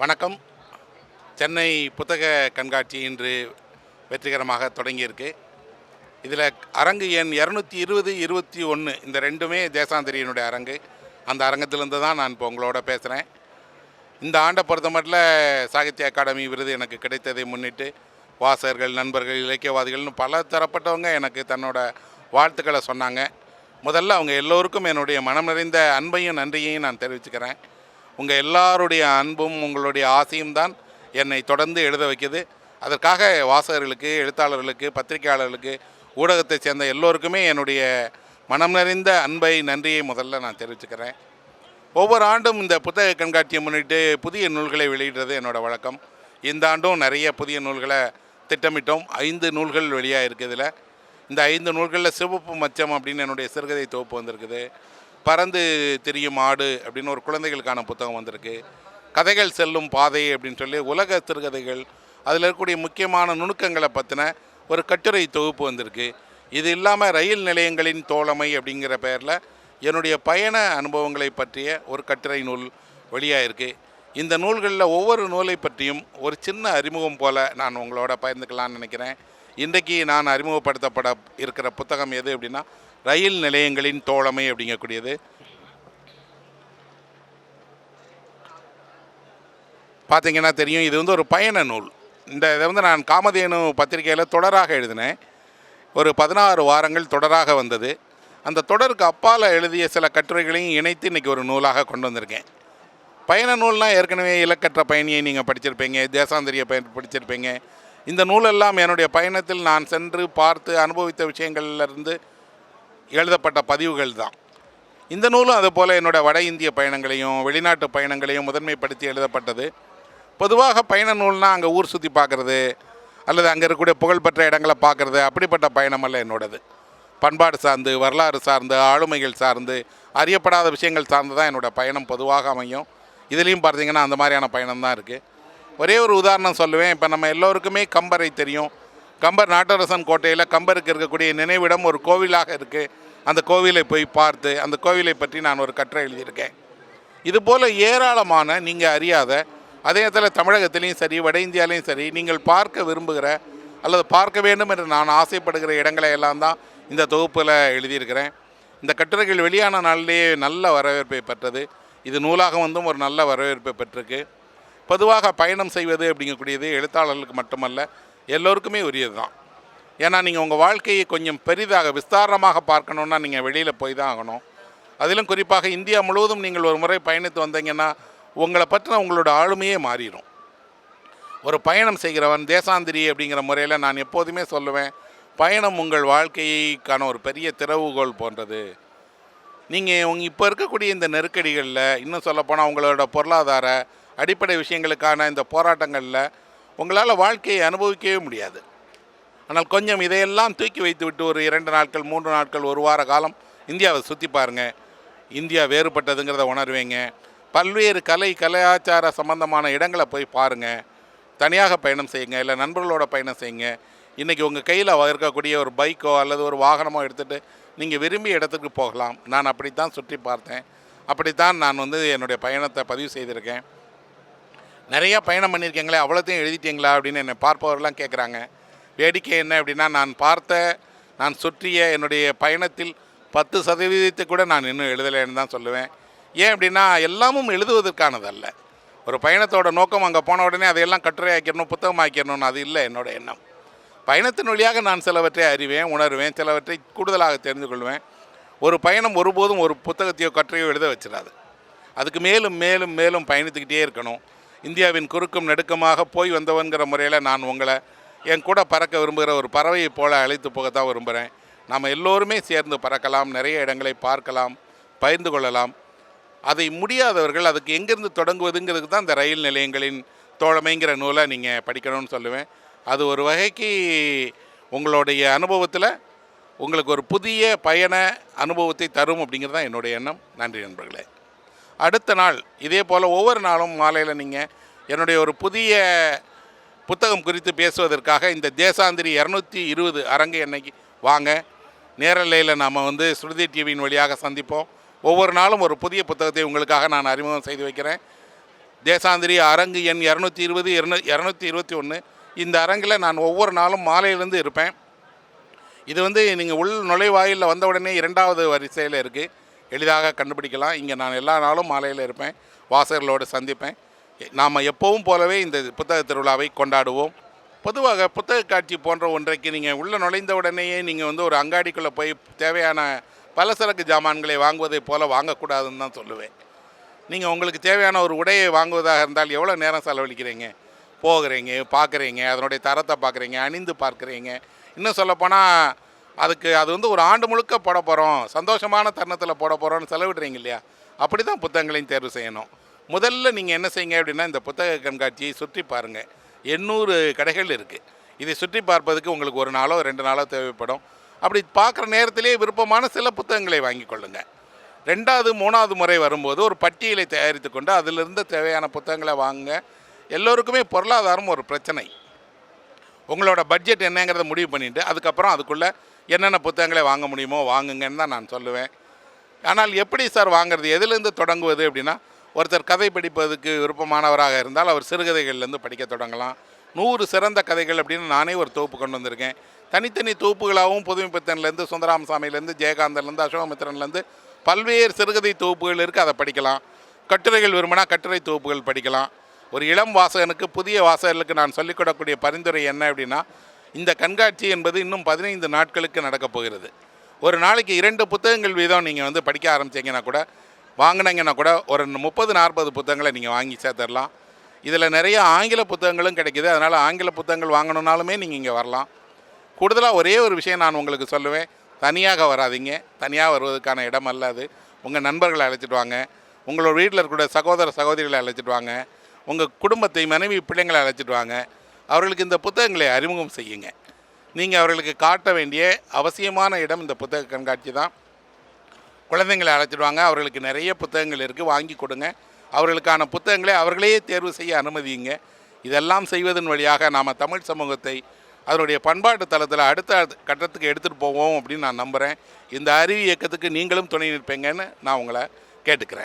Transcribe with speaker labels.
Speaker 1: வணக்கம். சென்னை புத்தக கண்காட்சி இன்று வெற்றிகரமாக தொடங்கியிருக்கு. இதில் அரங்கு எண் இரநூத்தி இருபது இருபத்தி ஒன்று இந்த ரெண்டுமே தேசாந்திரியனுடைய அரங்கு. அந்த அரங்கத்திலேருந்து தான் நான் இப்போ உங்களோட பேசுகிறேன். இந்த ஆண்டை பொறுத்த மட்டும் சாகித்ய அகாடமி விருது எனக்கு கிடைத்ததை முன்னிட்டு வாசகர்கள் நண்பர்கள் இலக்கியவாதிகள்னு பல தரப்பட்டவங்க எனக்கு தன்னோட வாழ்த்துக்களை சொன்னாங்க. முதல்ல அவங்க எல்லோருக்கும் என்னுடைய மனம் நிறைந்த அன்பையும் நன்றியையும் நான் தெரிவிச்சுக்கிறேன். உங்கள் எல்லாருடைய அன்பும் உங்களுடைய ஆசையும் தான் என்னை தொடர்ந்து எழுத வைக்குது. அதற்காக வாசகர்களுக்கு எழுத்தாளர்களுக்கு பத்திரிகையாளர்களுக்கு ஊடகத்தை சேர்ந்த எல்லோருக்குமே என்னுடைய மனம் நிறைந்த அன்பை நன்றியை முதல்ல நான் தெரிவிச்சுக்கிறேன். ஒவ்வொரு ஆண்டும் இந்த புத்தக கண்காட்சியை முன்னிட்டு புதிய நூல்களை வெளியிடுறது என்னோடய வழக்கம். இந்த ஆண்டும் நிறைய புதிய நூல்களை திட்டமிட்டோம். ஐந்து நூல்கள் வெளியாக இருக்குது இதில் இந்த ஐந்து நூல்களில் சிவப்பு மச்சம் அப்படின்னு என்னுடைய சிறுகதை தொகுப்பு வந்திருக்குது. பறந்து திரியும் ஆடு அப்படின்னு ஒரு குழந்தைகளுக்கான புத்தகம் வந்திருக்கு. கதைகள் செல்லும் பாதை அப்படின்னு சொல்லி உலக சிறுகதைகள் அதில் இருக்கக்கூடிய முக்கியமான நுணுக்கங்களை பற்றின ஒரு கட்டுரை தொகுப்பு வந்திருக்கு. இது இல்லாமல் ரயில் நிலையங்களின் தோழமை அப்படிங்கிற பெயரில் என்னுடைய பயண அனுபவங்களை பற்றிய ஒரு கட்டுரை நூல் வெளியாயிருக்கு. இந்த நூல்களில் ஒவ்வொரு நூலை பற்றியும் ஒரு சின்ன அறிமுகம் போல நான் உங்களோட பகிர்ந்துக்கலாம்னு நினைக்கிறேன். இன்றைக்கு நான் அறிமுகப்படுத்தப்பட இருக்கிற புத்தகம் எது அப்படின்னா ரயில் நிலையங்களின் தோழமை அப்படிங்கக்கூடியது. பார்த்தீங்கன்னா தெரியும் இது வந்து ஒரு பயண நூல். இந்த இதை வந்து நான் காமதேனு பத்திரிகையில் தொடராக எழுதினேன். ஒரு பதினாறு வாரங்கள் தொடராக வந்தது. அந்த தொடருக்கு அப்பால் எழுதிய சில கட்டுரைகளையும் இணைத்து இன்றைக்கி ஒரு நூலாக கொண்டு வந்திருக்கேன். பயண நூல்னால் ஏற்கனவே இலக்கற்ற பயணியை நீங்கள் படிச்சிருப்பீங்க தேசாந்திரிய பயன் படிச்சிருப்பீங்க. இந்த நூலெல்லாம் என்னுடைய பயணத்தில் நான் சென்று பார்த்து அனுபவித்த விஷயங்கள்லேருந்து எழுதப்பட்ட பதிவுகள் தான். இந்த நூலும் அதுபோல் என்னோட வட இந்திய பயணங்களையும் வெளிநாட்டு பயணங்களையும் முதன்மைப்படுத்தி எழுதப்பட்டது. பொதுவாக பயண நூல்னால் அங்கே ஊர் சுற்றி பார்க்குறது அல்லது அங்கே இருக்கக்கூடிய புகழ்பெற்ற இடங்களை பார்க்குறது அப்படிப்பட்ட பயணம் அல்ல என்னோடது. பண்பாடு சார்ந்து வரலாறு சார்ந்து ஆளுமைகள் சார்ந்து அறியப்படாத விஷயங்கள் சார்ந்து தான் என்னோட பயணம் பொதுவாக அமையும். இதுலேயும் பார்த்தீங்கன்னா அந்த மாதிரியான பயணம் தான் இருக்குது ஒரே ஒரு உதாரணம் சொல்லுவேன். இப்போ நம்ம எல்லோருக்குமே கம்பரை தெரியும். கம்பர் நாட்டரசன் கோட்டையில் கம்பருக்கு இருக்கக்கூடிய நினைவிடம் ஒரு கோவிலாக இருக்குது அந்த கோவிலை போய் பார்த்து அந்த கோவிலை பற்றி நான் ஒரு கட்டுரை எழுதியிருக்கேன். இதுபோல் ஏராளமான நீங்கள் அறியாத அதே நேரத்தில் தமிழகத்திலையும் சரி வட இந்தியாலையும் சரி நீங்கள் பார்க்க விரும்புகிற அல்லது பார்க்க வேண்டும் என்று நான் ஆசைப்படுகிற இடங்களை எல்லாம் தான் இந்த தொகுப்பில் எழுதியிருக்கிறேன். இந்த கட்டுரைகள் வெளியான நாளிலேயே நல்ல வரவேற்பை பெற்றது. இது நூலாக வந்தும் ஒரு நல்ல வரவேற்பை பெற்றிருக்கு. பொதுவாக பயணம் செய்வது அப்படிங்கக்கூடியது எழுத்தாளர்களுக்கு மட்டுமல்ல எல்லோருக்குமே உரியது தான் ஏன்னா நீங்கள் உங்கள் வாழ்க்கையை கொஞ்சம் பெரிதாக விஸ்தாரமாக பார்க்கணுன்னா நீங்கள் வெளியில் போய் தான் ஆகணும். அதிலும் குறிப்பாக இந்தியா முழுவதும் நீங்கள் ஒரு முறை பயணித்து வந்தீங்கன்னா உங்களை பற்றின உங்களோட ஆளுமையே மாறிடும் ஒரு பயணம் செய்கிறவன் தேசாந்திரி அப்படிங்கிற முறையில் நான் எப்போதுமே சொல்லுவேன் பயணம் உங்கள் வாழ்க்கைக்கான ஒரு பெரிய திறவுகோல் போன்றது. நீங்கள் உங்க இப்போ இருக்கக்கூடிய இந்த நெருக்கடிகளில் இன்னும் சொல்லப்போனால் உங்களோட பொருளாதார அடிப்படை விஷயங்களுக்கான இந்த போராட்டங்களில் உங்களால் வாழ்க்கையை அனுபவிக்கவே முடியாது. ஆனால் கொஞ்சம் இதையெல்லாம் தூக்கி வைத்துவிட்டு ஒரு இரண்டு நாட்கள் மூன்று நாட்கள் ஒரு வார காலம் இந்தியாவை சுற்றி பாருங்கள் இந்தியா வேறுபட்டதுங்கிறத உணர்வீங்க. பல்வேறு கலை கலாச்சார சம்பந்தமான இடங்களை போய் பாருங்கள் தனியாக பயணம் செய்யுங்க இல்லை நண்பர்களோட பயணம் செய்யுங்க. இன்றைக்கி உங்கள் கையில் இருக்கக்கூடிய ஒரு பைக்கோ அல்லது ஒரு வாகனமோ எடுத்துகிட்டு நீங்கள் விரும்பிய இடத்துக்கு போகலாம். நான் அப்படித்தான் சுற்றி பார்த்தேன். அப்படித்தான் நான் வந்து என்னுடைய பயணத்தை பதிவு செய்திருக்கேன். நிறையா பயணம் பண்ணியிருக்கீங்களே அவ்வளோத்தையும் எழுதிட்டீங்களா அப்படின்னு என்னை பார்ப்பவர்கள்லாம் கேட்குறாங்க. வேடிக்கை என்ன அப்படின்னா நான் பார்த்த நான் சுற்றிய என்னுடைய பயணத்தில் பத்து சதவீதத்தை கூட நான் இன்னும் எழுதலைன்னு தான் சொல்லுவேன். ஏன் அப்படின்னா எல்லாமும் எழுதுவதற்கானதல்ல ஒரு பயணத்தோட நோக்கம் அங்கே போன உடனே அதையெல்லாம் கட்டுரை ஆக்கிடணும் புத்தகம் ஆக்கிடணும்னு அது இல்லை என்னோட எண்ணம். பயணத்தின் வழியாக நான் சிலவற்றை அறிவேன் உணர்வேன் சிலவற்றை கூடுதலாக தெரிந்து கொள்வேன். ஒரு பயணம் ஒருபோதும் ஒரு புத்தகத்தையோ கட்டுரையோ எழுத வச்சிடாது. அதுக்கு மேலும் மேலும் மேலும் பயணித்துக்கிட்டே இருக்கணும். இந்தியாவின் குறுக்கும் நெடுக்கமாக போய் வந்தவன்கிற முறையில் நான் உங்களை என் கூட பறக்க விரும்புகிற ஒரு பறவையை போல அழைத்து போகத்தான் விரும்புகிறேன். நாம் எல்லோருமே சேர்ந்து பறக்கலாம் நிறைய இடங்களை பார்க்கலாம் பகிர்ந்து கொள்ளலாம். அதை முடியாதவர்கள் அதுக்கு எங்கேருந்து தொடங்குவதுங்கிறதுக்கு தான் இந்த ரயில் நிலையங்களின் தோழமைங்கிற நூலை நீங்கள் படிக்கணும்னு சொல்லுவேன். அது ஒரு வகைக்கு உங்களுடைய அனுபவத்தில் உங்களுக்கு ஒரு புதிய பயண அனுபவத்தை தரும் அப்படிங்கிறது தான் என்னுடைய எண்ணம். நன்றி நண்பர்களே. அடுத்த நாள் இதே போல் ஒவ்வொரு நாளும் மாலையில் நீங்கள் என்னுடைய ஒரு புதிய புத்தகம் குறித்து பேசுவதற்காக இந்த தேசாந்திரி இரநூத்தி இருபது அரங்கு என்னைக்கு வாங்க. நேரலையில் நாம் வந்து ஸ்ருதி டிவியின் வழியாக சந்திப்போம். ஒவ்வொரு நாளும் ஒரு புதிய புத்தகத்தை உங்களுக்காக நான் அறிமுகம் செய்து வைக்கிறேன். தேசாந்திரி அரங்கு எண் இரநூத்தி இருபது இரநூத்தி இருபத்தி ஒன்று இந்த அரங்கில் நான் ஒவ்வொரு நாளும் மாலையிலேருந்து இருப்பேன். இது வந்து நீங்கள் உள் நுழைவாயிலில் வந்த உடனே இரண்டாவது வரிசையில் இருக்குது எளிதாக கண்டுபிடிக்கலாம். இங்கே நான் எல்லா நாளும் மாலையில் இருப்பேன். வாசகர்களோடு சந்திப்பேன். நாம் எப்பவும் போலவே இந்த புத்தக திருவிழாவை கொண்டாடுவோம். பொதுவாக புத்தக காட்சி போன்ற ஒன்றைக்கு நீங்கள் உள்ளே நுழைந்த உடனேயே நீங்கள் வந்து ஒரு அங்காடிக்குள்ளே போய் தேவையான பலசரக்கு ஜாமான்களை வாங்குவதைப் போல் வாங்கக்கூடாதுன்னு தான் சொல்லுவேன். நீங்கள் உங்களுக்கு தேவையான ஒரு உடையை வாங்குவதாக இருந்தால் எவ்வளோ நேரம் செலவழிக்கிறீங்க? போகிறீங்க பார்க்குறீங்க அதனுடைய தரத்தை பார்க்குறீங்க அணிந்து பார்க்குறீங்க. இன்னும் சொல்லப்போனால் அதுக்கு அது வந்து ஒரு ஆண்டு முழுக்க போட போகிறோம் சந்தோஷமான தருணத்தில் போட போகிறோம்னு செலவிடுறீங்க இல்லையா? அப்படி தான் புத்தகங்களையும் தேர்வு செய்யணும். முதல்ல நீங்கள் என்ன செய்யுங்க அப்படின்னா இந்த புத்தக கண்காட்சியை சுற்றி பாருங்கள் எண்ணூறு கடைகள் இருக்குது இதை சுற்றி பார்ப்பதுக்கு உங்களுக்கு ஒரு நாளோ ரெண்டு நாளோ தேவைப்படும். அப்படி பார்க்குற நேரத்திலேயே விருப்பமான சில புத்தகங்களை வாங்கி கொள்ளுங்கள் ரெண்டாவது மூணாவது முறை வரும்போது ஒரு பட்டியலை தயாரித்து கொண்டு அதிலிருந்து தேவையான புத்தகங்களை வாங்குங்க. எல்லோருக்குமே பொருளாதாரம் ஒரு பிரச்சனை. உங்களோட பட்ஜெட் என்னங்கிறத முடிவு பண்ணிவிட்டு அதுக்கப்புறம் அதுக்குள்ளே என்னென்ன புத்தகங்களை வாங்க முடியுமோ வாங்குங்கன்னு தான் நான் சொல்லுவேன். ஆனால் எப்படி சார் வாங்குறது? எதுலேருந்து தொடங்குவது அப்படின்னா ஒருத்தர் கதை படிப்பதுக்கு விருப்பமானவராக இருந்தால் அவர் சிறுகதைகள்லேருந்து படிக்க தொடங்கலாம். நூறு சிறந்த கதைகள் அப்படின்னு நானே ஒரு தொகுப்பு கொண்டு வந்திருக்கேன். தனித்தனி தொகுப்புகளாகவும் புதுமைப்பித்தன்லேருந்து சுந்தராமசாமியிலேருந்து ஜெயகாந்தன்லேருந்து அசோகமித்திரன்லேருந்து பல்வேறு சிறுகதை தொகுப்புகள் இருக்குது அதை படிக்கலாம். கட்டுரைகள் விரும்பினா கட்டுரை தொகுப்புகள் படிக்கலாம். ஒரு இளம் வாசகனுக்கு புதிய வாசகர்களுக்கு நான் சொல்லிக்கொடக்கூடிய பரிந்துரை என்ன அப்படின்னா இந்த கண்காட்சி என்பது இன்னும் பதினைந்து நாட்களுக்கு நடக்கப் போகிறது. ஒரு நாளைக்கு இரண்டு புத்தகங்கள் வீதம் நீங்கள் வந்து படிக்க ஆரம்பிச்சீங்கன்னா கூட வாங்கினீங்கன்னா கூட ஒரு முப்பது நாற்பது புத்தகங்களை நீங்கள் வாங்கி சேர்த்துடலாம் இதில் நிறைய ஆங்கில புத்தகங்களும் கிடைக்கிது. அதனால் ஆங்கில புத்தகங்கள் வாங்கணுன்னாலுமே நீங்கள் இங்கே வரலாம். கூடுதலாக ஒரே ஒரு விஷயம் நான் உங்களுக்கு சொல்லுவேன். தனியாக வராதீங்க. தனியாக வருவதற்கான இடம் அல்ல அது. உங்கள் நண்பர்களை அழைச்சிட்டு வாங்க. உங்களோட வீட்டில் இருக்கக்கூடிய சகோதர சகோதரிகளை அழைச்சிட்டு வாங்க. உங்கள் குடும்பத்தை மனைவி பிள்ளைங்களை அழைச்சிட்டு வாங்க. அவர்களுக்கு இந்த புத்தகங்களை அறிமுகம் செய்யுங்க. நீங்கள் அவர்களுக்கு காட்ட வேண்டிய அவசியமான இடம் இந்த புத்தக கண்காட்சி தான். குழந்தைங்களை அழைச்சிடுவாங்க அவர்களுக்கு நிறைய புத்தகங்கள் இருக்குது வாங்கி கொடுங்க. அவர்களுக்கான புத்தகங்களை அவர்களே தேர்வு செய்ய அனுமதியுங்க. இதெல்லாம் செய்வதன் வழியாக நாம் தமிழ் சமூகத்தை அதனுடைய பண்பாட்டு தளத்தில் அடுத்த கட்டத்துக்கு எடுத்துகிட்டு போவோம் அப்படின்னு நான் நம்புகிறேன் இந்த அறிவு இயக்கத்துக்கு நீங்களும் துணை நிற்பீங்கன்னு நான் உங்களை கேட்டுக்கிறேன்.